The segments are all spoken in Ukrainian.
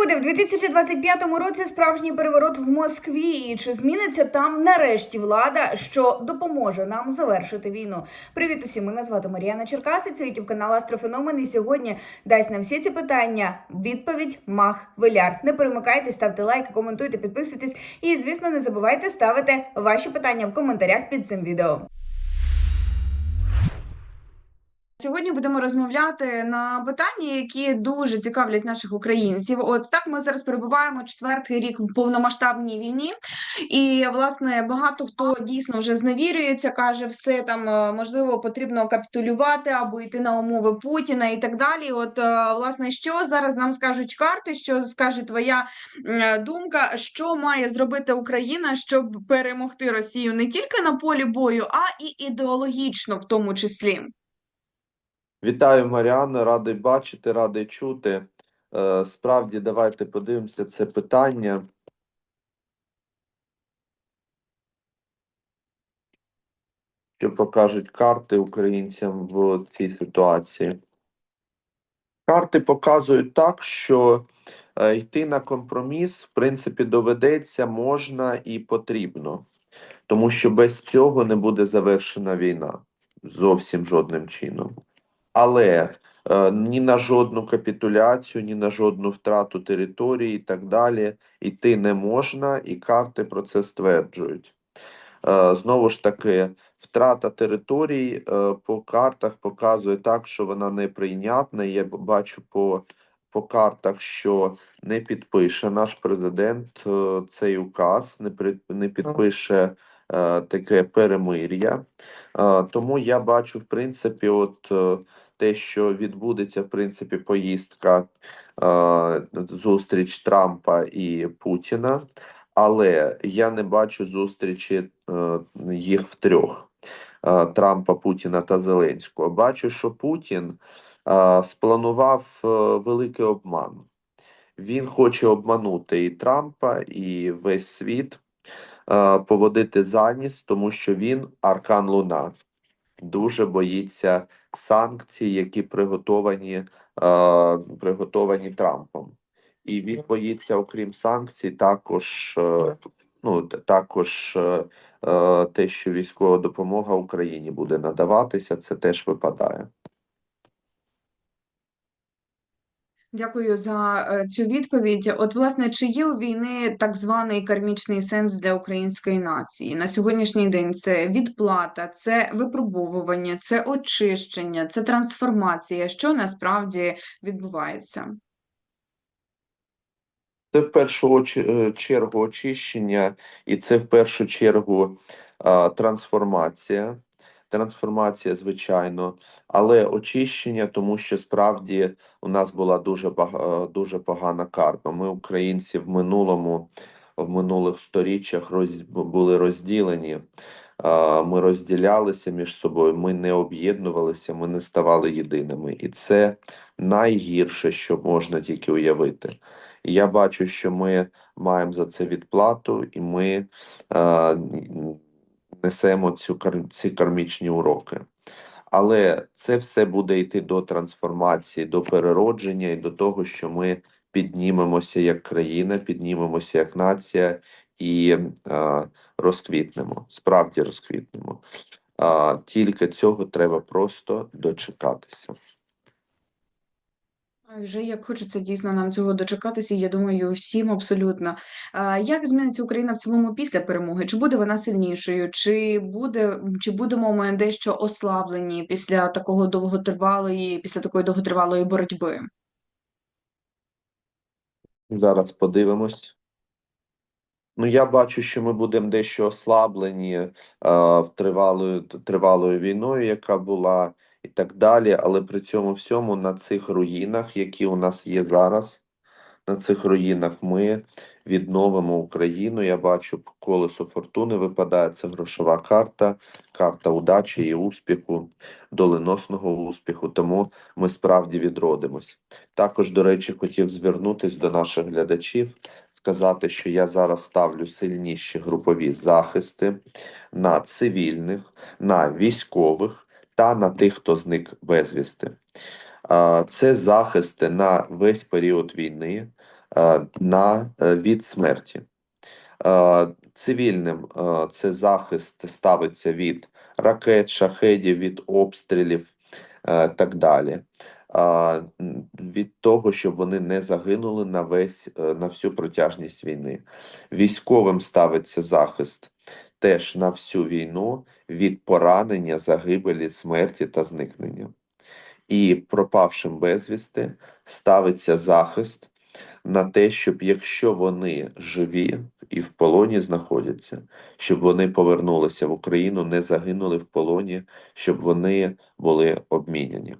буде в 2025 році справжній переворот в Москві? І чи зміниться там нарешті влада, що допоможе нам завершити війну? Привіт усім! Мене звати Мар'яна Черкаси. Це ютуб канал Астрофеномен. І сьогодні дасть на всі ці питання відповідь Мах Веляр. Не перемикайте, ставте лайки, коментуйте, підписуйтесь. І звісно, не забувайте ставити ваші питання в коментарях під цим відео. Сьогодні будемо розмовляти на питання, які дуже цікавлять наших українців. От так ми зараз перебуваємо четвертий рік в повномасштабній війні, і власне багато хто дійсно вже зневірюється, каже, все там е, можливо потрібно капітулювати або йти на умови Путіна і так далі. От е, власне, що зараз нам скажуть карти, що скаже твоя думка, що має зробити Україна, щоб перемогти Росію не тільки на полі бою, а і ідеологічно, в тому числі. Вітаю, Маріано, радий бачити, радий чути. Е, Справді, давайте подивимося це питання. Що покажуть карти українцям в цій ситуації? Карти показують так, що е, йти на компроміс, в принципі, доведеться, можна і потрібно, тому що без цього не буде завершена війна зовсім жодним чином. Але е, ні на жодну капітуляцію, ні на жодну втрату території і так далі йти не можна, і карти про це стверджують. Е, знову ж таки, втрата територій е, по картах показує так, що вона неприйнятна. Я бачу по, по картах, що не підпише наш президент цей указ, не, при, не підпише таке перемир'я. Е, тому я бачу, в принципі, от. е, те, що відбудеться, в принципі, поїздка е, зустріч Трампа і Путіна, але я не бачу зустрічі е, їх втрьох е, Трампа, Путіна та Зеленського. Бачу, що Путін е, спланував е, великий обман. Він хоче обманути і Трампа, і весь світ, е, поводити за ніс, тому що він аркан Луна дуже боїться санкцій, які приготовані, е, приготовані Трампом. І він боїться, окрім санкцій, також, е, ну, також е, е, те, що військова допомога Україні буде надаватися, це теж випадає. Дякую за е, цю відповідь. От, власне, чи є у війни так званий кармічний сенс для української нації на сьогоднішній день? Це відплата, це випробовування, це очищення, це трансформація. Що насправді відбувається? Це в першу е, чергу очищення, і це в першу чергу трансформація. Трансформація, звичайно, але очищення, тому що справді у нас була дуже дуже погана карма. Ми, українці, в минулому, в минулих сторіччях роз, були розділені. Ми розділялися між собою, ми не об'єднувалися, ми не ставали єдиними. І це найгірше, що можна тільки уявити. І я бачу, що ми маємо за це відплату, і ми несемо цю ці кармічні уроки. Але це все буде йти до трансформації, до переродження і до того, що ми піднімемося як країна, піднімемося як нація і е, розквітнемо, справді розквітнемо. А, тільки цього треба просто дочекатися. Вже як хочеться дійсно нам цього дочекатися, я думаю, всім абсолютно. Як зміниться Україна в цілому після перемоги? Чи буде вона сильнішою? Чи буде, чи будемо ми дещо ослаблені після такого довготривалої, після такої довготривалої боротьби? Зараз подивимось. Ну, я бачу, що ми будемо дещо ослаблені е, тривалою, тривалою війною, яка була, і так далі. Але при цьому всьому на цих руїнах, які у нас є зараз, на цих руїнах ми відновимо Україну. Я бачу, колесо фортуни випадає. Це грошова карта, карта удачі і успіху, доленосного успіху. Тому ми справді відродимось. Також, до речі, хотів звернутись до наших глядачів сказати, що я зараз ставлю сильніші групові захисти на цивільних, на військових та на тих, хто зник безвісти. Це захисти на весь період війни. на е, від смерті. Цивільним це захист ставиться від ракет, шахедів, від обстрілів е, так далі. Від того, щоб вони не загинули на весь е, на всю протяжність війни. Військовим ставиться захист теж на всю війну від поранення, загибелі, смерті та зникнення. І пропавшим безвісти ставиться захист на те, щоб якщо вони живі і в полоні знаходяться, щоб вони повернулися в Україну, не загинули в полоні, щоб вони були обміняні.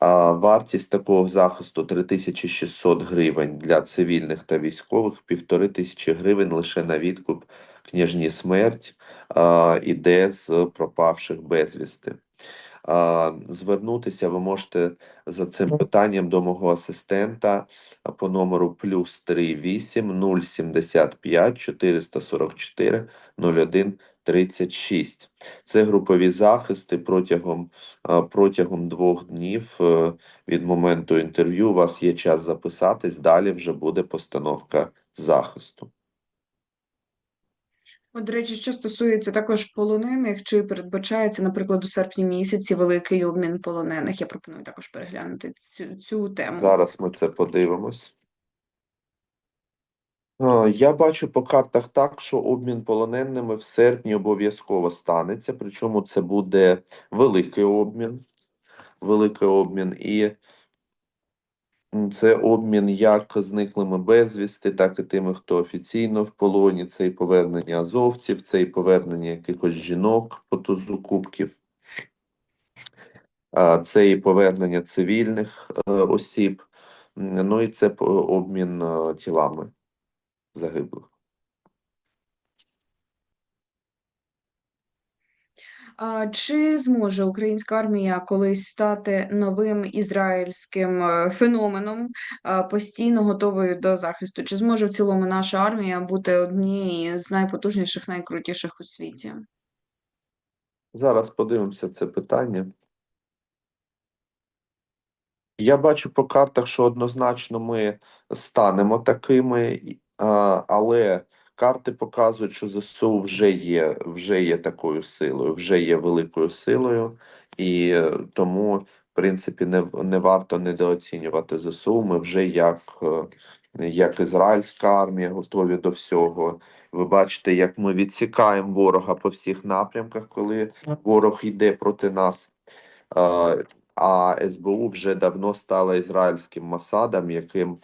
А вартість такого захисту 3600 гривень для цивільних та військових, півтори тисячі гривень лише на відкуп княжні смерть а, іде з пропавших безвісти. А, звернутися ви можете за цим питанням до мого асистента по номеру плюс 38 075 444 01 36. Це групові захисти протягом, протягом двох днів е, від моменту інтерв'ю. У вас є час записатись, далі вже буде постановка захисту. От, до речі, що стосується також полонених, чи передбачається, наприклад, у серпні місяці великий обмін полонених? Я пропоную також переглянути цю, цю тему. Зараз ми це подивимось. Я бачу по картах так, що обмін полоненими в серпні обов'язково станеться, причому це буде великий обмін. Великий обмін, і це обмін як зниклими безвісти, так і тими, хто офіційно в полоні. Це і повернення азовців, це і повернення якихось жінок по тузу кубків. Це і повернення цивільних е, осіб. Ну і це обмін е, тілами загиблих. Чи зможе українська армія колись стати новим ізраїльським е, феноменом, постійно готовою до захисту? Чи зможе в цілому наша армія бути однією з найпотужніших, найкрутіших у світі? Зараз подивимося це питання. Я бачу по картах, що однозначно ми станемо такими, але карти показують, що ЗСУ вже є, вже є такою силою, вже є великою силою, і е, тому, в принципі, не, не варто недооцінювати ЗСУ. Ми вже як, е, як ізраїльська армія готові до всього. Ви бачите, як ми відсікаємо ворога по всіх напрямках, коли ворог йде проти нас. Е, а СБУ вже давно стала ізраїльським Масадом, яким,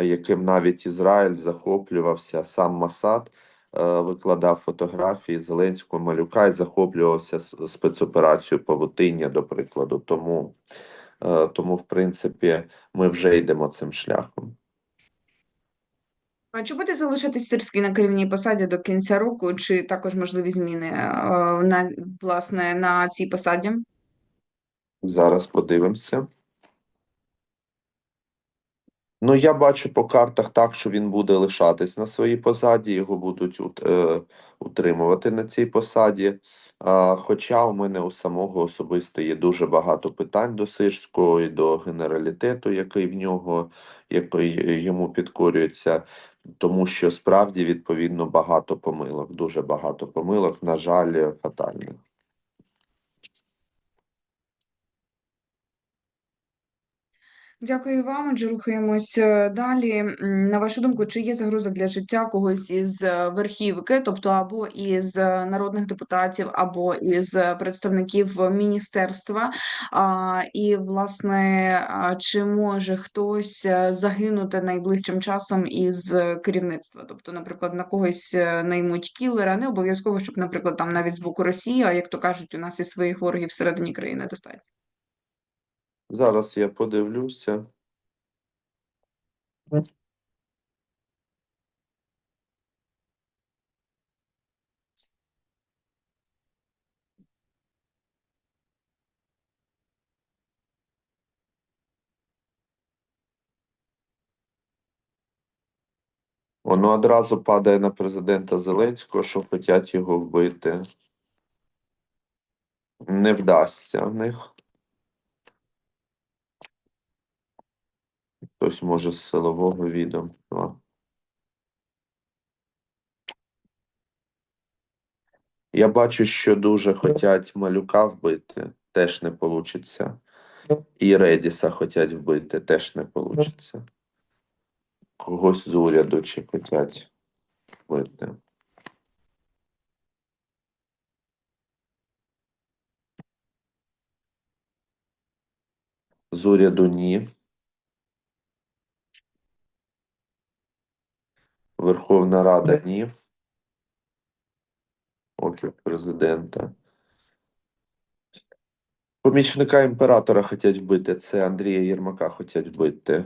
яким навіть Ізраїль захоплювався. Сам Масад е, викладав фотографії Зеленського малюка і захоплювався спецоперацією Павутиння, до прикладу. Тому, е, тому, в принципі, ми вже йдемо цим шляхом. А чи буде залишатись Сирський на керівній посаді до кінця року, чи також можливі зміни е, на власне на цій посаді? Зараз подивимося. Ну, я бачу по картах так, що він буде лишатись на своїй посаді, його будуть ут- е, утримувати на цій посаді. Хоча у мене у самого особисто є дуже багато питань до Сирського і до генералітету, який в нього, який йому підкорюється, тому що справді відповідно багато помилок, дуже багато помилок, на жаль, фатальних. Дякую вам. Отже, рухаємось е, далі. На вашу думку, чи є загроза для життя когось із е, верхівки, тобто або із е, народних депутатів, або із представників міністерства? І, власне, чи може хтось загинути найближчим часом із керівництва? Тобто, наприклад, на когось наймуть кілера, не обов'язково, щоб, наприклад, там навіть з боку Росії, а як то кажуть, у нас і своїх ворогів всередині країни достатньо. Зараз я подивлюся. Воно одразу падає на президента Зеленського, що хочуть його вбити. Не вдасться в них. Хтось може з силового відомства. Я бачу, що дуже хотять малюка вбити, теж не получиться. І Редіса хотять вбити, теж не получиться. Когось з уряду чи хотять вбити. З уряду ні. Верховна Рада ні. Офіс президента. Помічника імператора хотять вбити. Це Андрія Єрмака хотять вбити.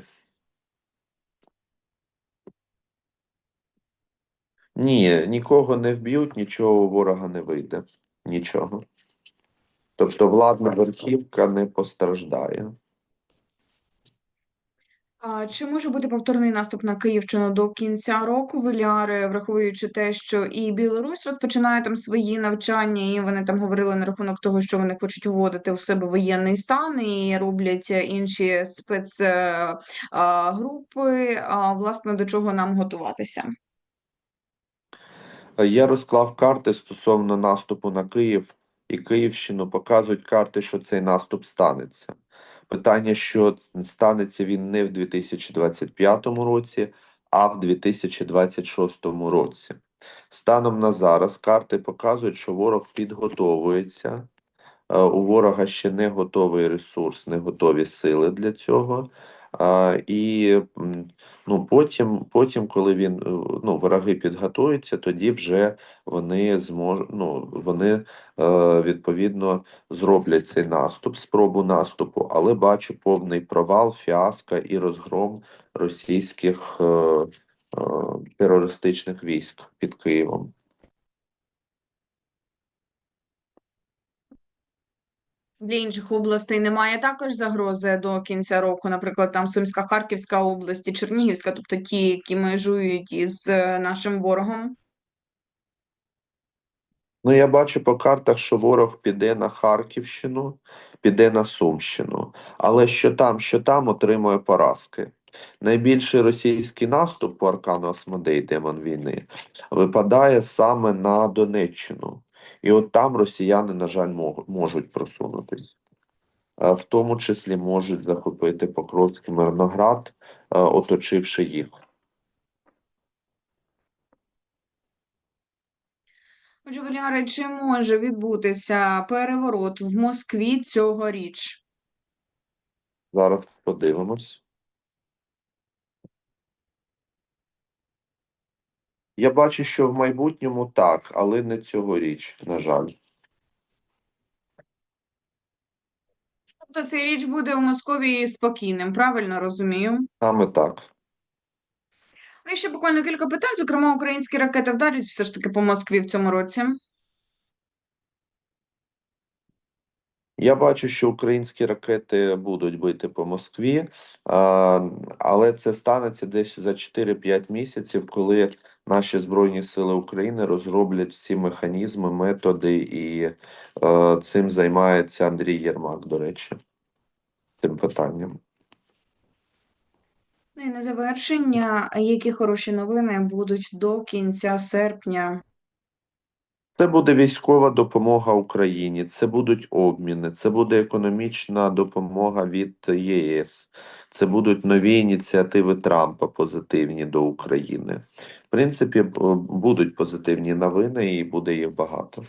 Ні, нікого не вб'ють, нічого у ворога не вийде. Нічого. Тобто владна верхівка не постраждає. А, Чи може бути повторний наступ на Київщину до кінця року, Віляри, враховуючи те, що і Білорусь розпочинає там свої навчання, і вони там говорили на рахунок того, що вони хочуть вводити у себе воєнний стан і роблять інші спецгрупи, власне, до чого нам готуватися? Я розклав карти стосовно наступу на Київ і Київщину. Показують карти, що цей наступ станеться. Питання, що станеться він не в 2025 році, а в 2026 році. Станом на зараз карти показують, що ворог підготовується. Е, У ворога ще не готовий ресурс, не готові сили для цього. А, і ну, потім, потім, коли він е, ну, вороги підготуються, тоді вже вони зможуть, ну, вони е, відповідно зроблять цей наступ, спробу наступу, але бачу повний провал, фіаско і розгром російських е, терористичних військ під Києвом. Для інших областей немає також загрози до кінця року, наприклад, там Сумська, Харківська область Чернігівська, тобто ті, які межують із е, нашим ворогом. Ну, я бачу по картах, що ворог піде на Харківщину, піде на Сумщину, але що там, що там отримує поразки. Найбільший російський наступ по аркану Асмодей, демон війни, випадає саме на Донеччину. І от там росіяни, на жаль, можуть просунутись. Е, В тому числі можуть захопити Покровський Мирноград, е, оточивши їх. Отже, Валяри, чи може відбутися переворот в Москві цьогоріч? Зараз подивимось. Я бачу, що в майбутньому так, але не цьогоріч, на жаль. Тобто цей річ буде у Московії спокійним, правильно розумію? Саме так. Ну і ще буквально кілька питань. Зокрема, українські ракети вдарять все ж таки по Москві в цьому році. Я бачу, що українські ракети будуть бити по Москві, але це станеться десь за 4-5 місяців, коли наші Збройні Сили України розроблять всі механізми, методи, і е, цим займається Андрій Єрмак, до речі, цим питанням. Ну і на завершення, які хороші новини будуть до кінця серпня? Це буде військова допомога Україні, це будуть обміни, це буде економічна допомога від ЄС, це будуть нові ініціативи Трампа позитивні до України. Принципі, будуть позитивні новини і буде їх багато.